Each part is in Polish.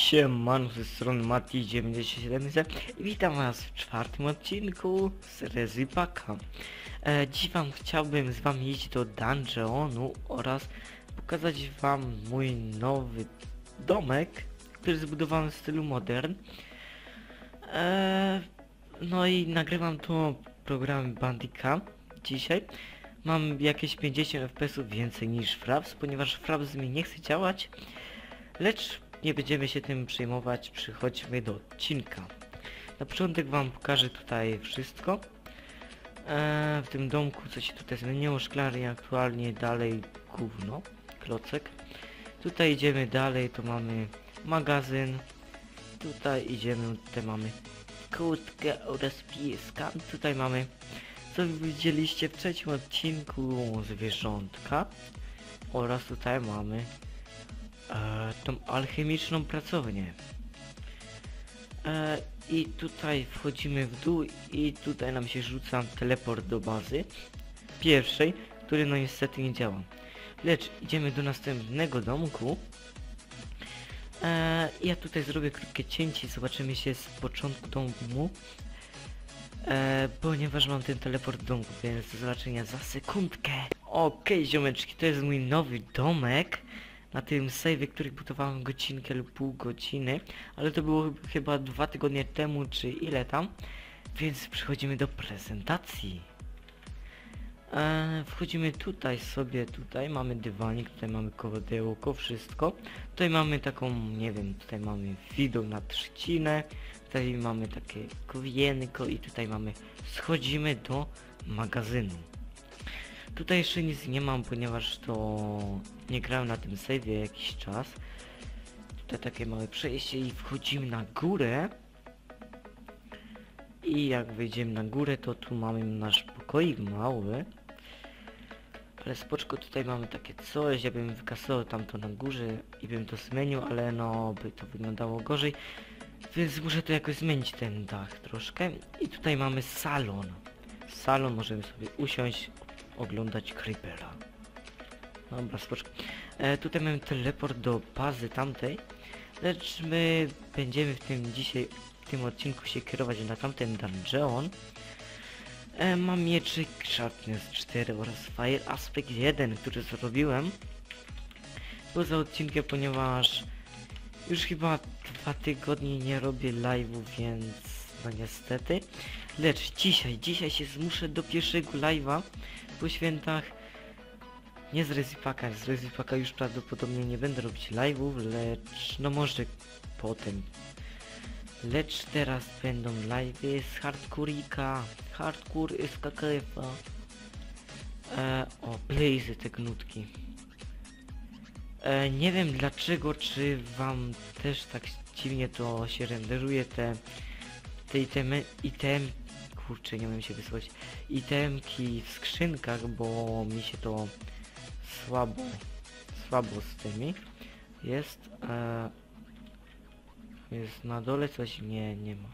Siemano, ze strony Mati97 i witam was w czwartym odcinku z Rezypaka. E, dziś wam chciałbym z wami iść do dungeonu oraz pokazać wam mój nowy domek, który zbudowałem w stylu modern. E, no i nagrywam to programem Bandicam dzisiaj. Mam jakieś 50 fps więcej niż Fraps, ponieważ Fraps mi nie chce działać. Lecz nie będziemy się tym przejmować, przychodźmy do odcinka. Na początek wam pokażę tutaj wszystko. Eee, w tym domku co się tutaj zmieniło, szklarnie aktualnie dalej gówno, klocek. Tutaj idziemy dalej, to mamy magazyn. Tutaj idziemy, tutaj mamy kłódkę oraz pieska. Tutaj mamy, co widzieliście w trzecim odcinku, zwierzątka. Oraz tutaj mamy e, tą alchemiczną pracownię. E, I tutaj wchodzimy w dół i tutaj nam się rzuca teleport do bazy pierwszej, który no niestety nie działa. Lecz idziemy do następnego domku. E, ja tutaj zrobię krótkie cięcie, zobaczymy się z początku domu. E, ponieważ mam ten teleport do domku, więc do zobaczenia za sekundkę. Okej, ziomeczki, to jest mój nowy domek na tym save'ie, który budowałem godzinkę lub pół godziny, ale to było chyba dwa tygodnie temu, czy ile tam, więc przechodzimy do prezentacji. Eee, wchodzimy tutaj sobie, tutaj mamy dywanik, tutaj mamy kołodełko, wszystko. Tutaj mamy taką, nie wiem, tutaj mamy widok na trzcinę, tutaj mamy takie kowienko i tutaj mamy, schodzimy do magazynu. Tutaj jeszcze nic nie mam, ponieważ to nie grałem na tym save'ie jakiś czas. Tutaj takie małe przejście i wchodzimy na górę. I jak wejdziemy na górę, to tu mamy nasz pokoik mały. Ale spoczko tutaj mamy takie coś, ja bym wykasował tamto na górze i bym to zmienił, ale no by to wyglądało gorzej. Więc muszę to jakoś zmienić ten dach troszkę. I tutaj mamy salon. Salon możemy sobie usiąść, oglądać Creepera. Dobra, spoczko. E, tutaj mamy teleport do bazy tamtej, lecz my będziemy w tym dzisiaj, w tym odcinku się kierować na tamten dungeon. E, mam mieczyk Sharpness 4 oraz Fire Aspect 1, który zrobiłem poza odcinkiem, ponieważ już chyba dwa tygodnie nie robię live'u, więc no niestety. Lecz dzisiaj, dzisiaj się zmuszę do pierwszego live'a po świętach. Nie z Rezipaka, z Rezipaka już prawdopodobnie nie będę robić live'ów, lecz no może potem. Lecz teraz będą live'y z Hardkurika, Hardcore z. E, o, Blaze te gnutki. E, nie wiem dlaczego, czy wam też tak dziwnie to się renderuje te te itemy, item, kurczę, nie umiem się wysłać, itemki w skrzynkach, bo mi się to słabo, słabo z tymi jest, e, jest na dole coś, nie, nie ma.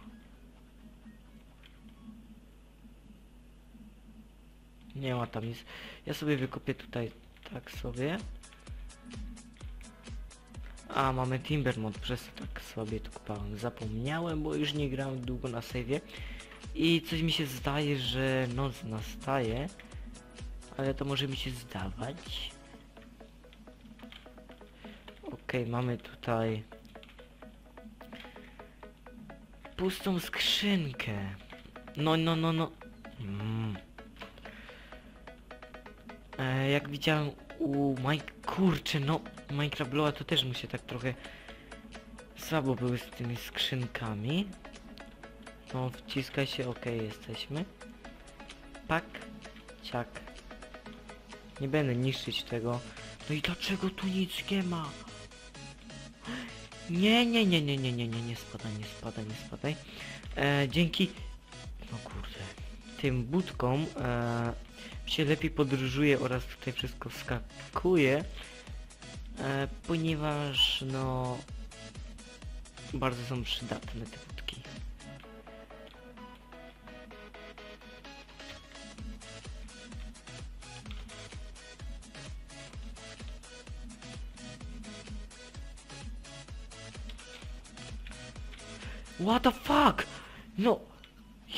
Nie ma tam nic. Ja sobie wykopię tutaj tak sobie. A, mamy Timbermont, przez to tak sobie to kupałem. Zapomniałem, bo już nie grałem długo na save'ie. I coś mi się zdaje, że noc nastaje. Ale to może mi się zdawać. Okej, mamy tutaj... Pustą skrzynkę. No, no, no, no. Mm. E, jak widziałem u Mike... Kurczę, no Minecraft Bloa to też mu się tak trochę słabo były z tymi skrzynkami. No, wciska się, ok, jesteśmy. Pak, ciak. Nie będę niszczyć tego. No i dlaczego tu nic nie ma? Nie, nie, nie, nie, nie, nie, nie, nie spadaj, nie spadaj, nie spadaj. E, dzięki... No kurde. Tym budkom e, się lepiej podróżuje oraz tutaj wszystko wskakuje. E, ponieważ no bardzo są przydatne te budki. What the fuck? No,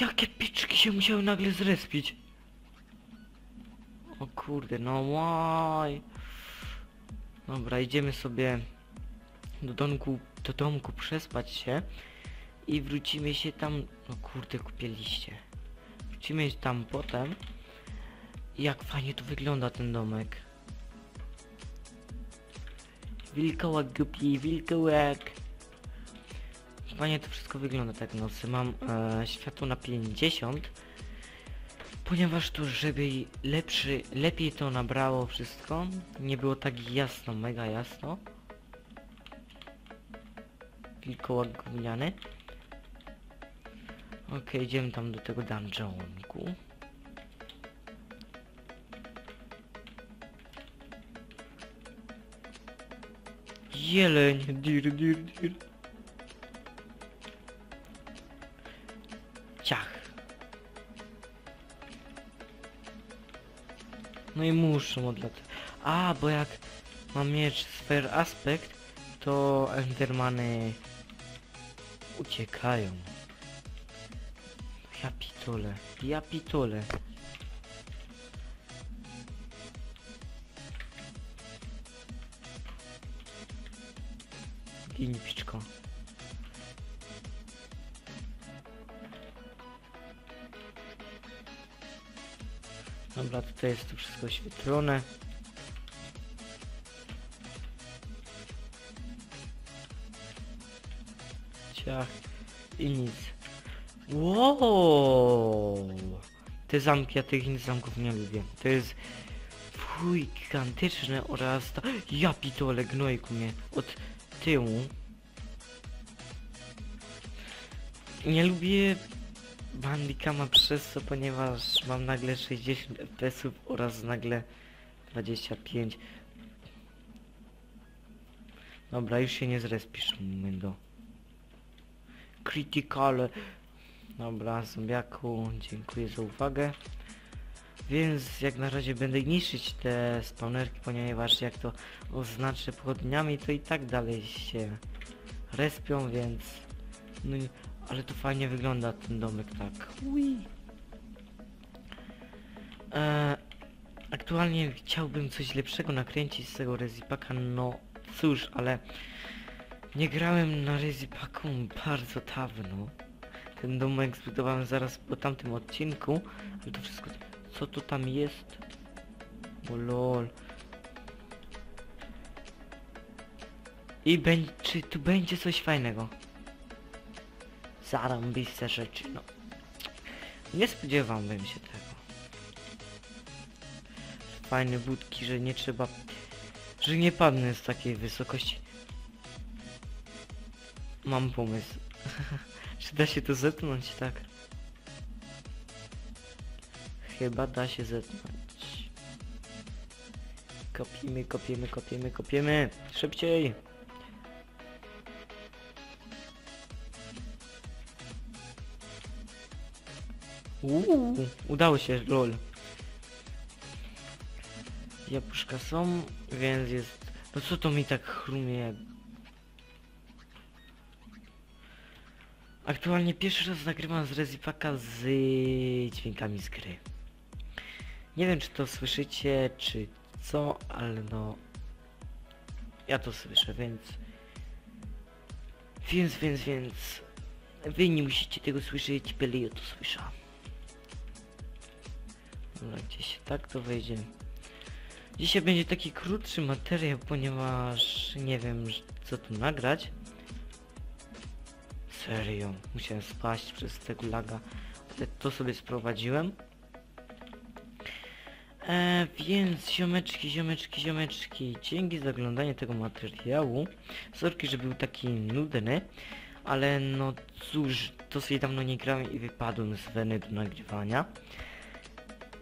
jakie piczki się musiały nagle zrespić? O kurde, no why? Dobra, idziemy sobie do domku, do domku przespać się i wrócimy się tam, no kurde, kupieliście. Wrócimy tam potem. Jak fajnie tu wygląda ten domek. Wilkołak głupi, wilkołak. Fajnie to wszystko wygląda tak nocy. Mam e, światło na 50. Ponieważ tu, żeby lepszy, lepiej to nabrało wszystko, nie było tak jasno, mega jasno. Wilkołak gówniany. Okej, idziemy tam do tego dungeonku. Jeleń, dir, dir, dir. No i muszę odlatać. A, bo jak mam miecz Sphere Aspect, to Endermany uciekają. Ja pitole, ja pitole. Gini piczko. Dobra, tutaj jest to wszystko oświetlone. Ciach i nic. Wow! Te zamki, ja tych zamków nie lubię. To jest fuj gigantyczne oraz ta... Ja pitole gnojku mnie od tyłu. Nie lubię Bandicama przez to, ponieważ mam nagle 60 fps oraz nagle 25. Dobra, już się nie zrespisz, do. Critical. Dobra, zombiaku, dziękuję za uwagę. Więc jak na razie będę niszczyć te spawnerki, ponieważ jak to oznaczę pochodniami, to i tak dalej się respią, więc... No, ale to fajnie wygląda ten domek tak. Ui. E, aktualnie chciałbym coś lepszego nakręcić z tego Rezipaka, no cóż, ale nie grałem na Rezipaku bardzo dawno. Ten domek zbudowałem zaraz po tamtym odcinku, ale to wszystko... Co to tam jest? O lol. I będzie, czy tu będzie coś fajnego? Zarąbiste rzeczy, no. Nie spodziewałbym się tego. Fajne budki, że nie trzeba... Że nie padnę z takiej wysokości. Mam pomysł. Czy da się to zetnąć, tak? Chyba da się zetnąć. Kopiemy, kopiemy, kopiemy, kopiemy. Szybciej! Uuu, udało się, lol. Jabłuszka są, więc jest... No co to mi tak chrumie? Aktualnie pierwszy raz nagrywam z Rezipaka z dźwiękami z gry. Nie wiem czy to słyszycie, czy co, ale no... Ja to słyszę, więc... Więc, więc, więc... Wy nie musicie tego słyszeć, byle ja to słyszę. Dobra, gdzieś tak to wejdzie. Dzisiaj będzie taki krótszy materiał, ponieważ nie wiem co tu nagrać. Serio, musiałem spaść przez tego laga, to sobie sprowadziłem. E, więc ziomeczki, ziomeczki, ziomeczki, dzięki za oglądanie tego materiału. Sorki, że był taki nudny, ale no cóż, dosyć dawno nie grałem i wypadłem z weny do nagrywania.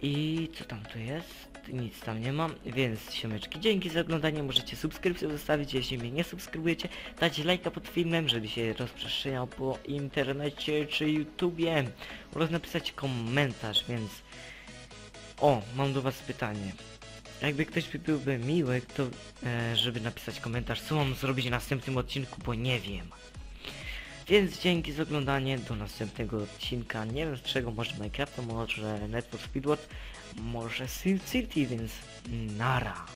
I co tam tu jest? Nic tam nie mam, więc siomeczki, dzięki za oglądanie, możecie subskrypcję zostawić, jeśli mnie nie subskrybujecie, dać lajka pod filmem, żeby się rozprzestrzeniał po internecie czy YouTubie oraz napisać komentarz, więc... O, mam do was pytanie. Jakby ktoś by byłby miły, to e, żeby napisać komentarz, co mam zrobić w następnym odcinku, bo nie wiem. Więc dzięki za oglądanie, do następnego odcinka, nie wiem z czego, może Minecrafta, może Network Speedward, może Sim City, więc nara.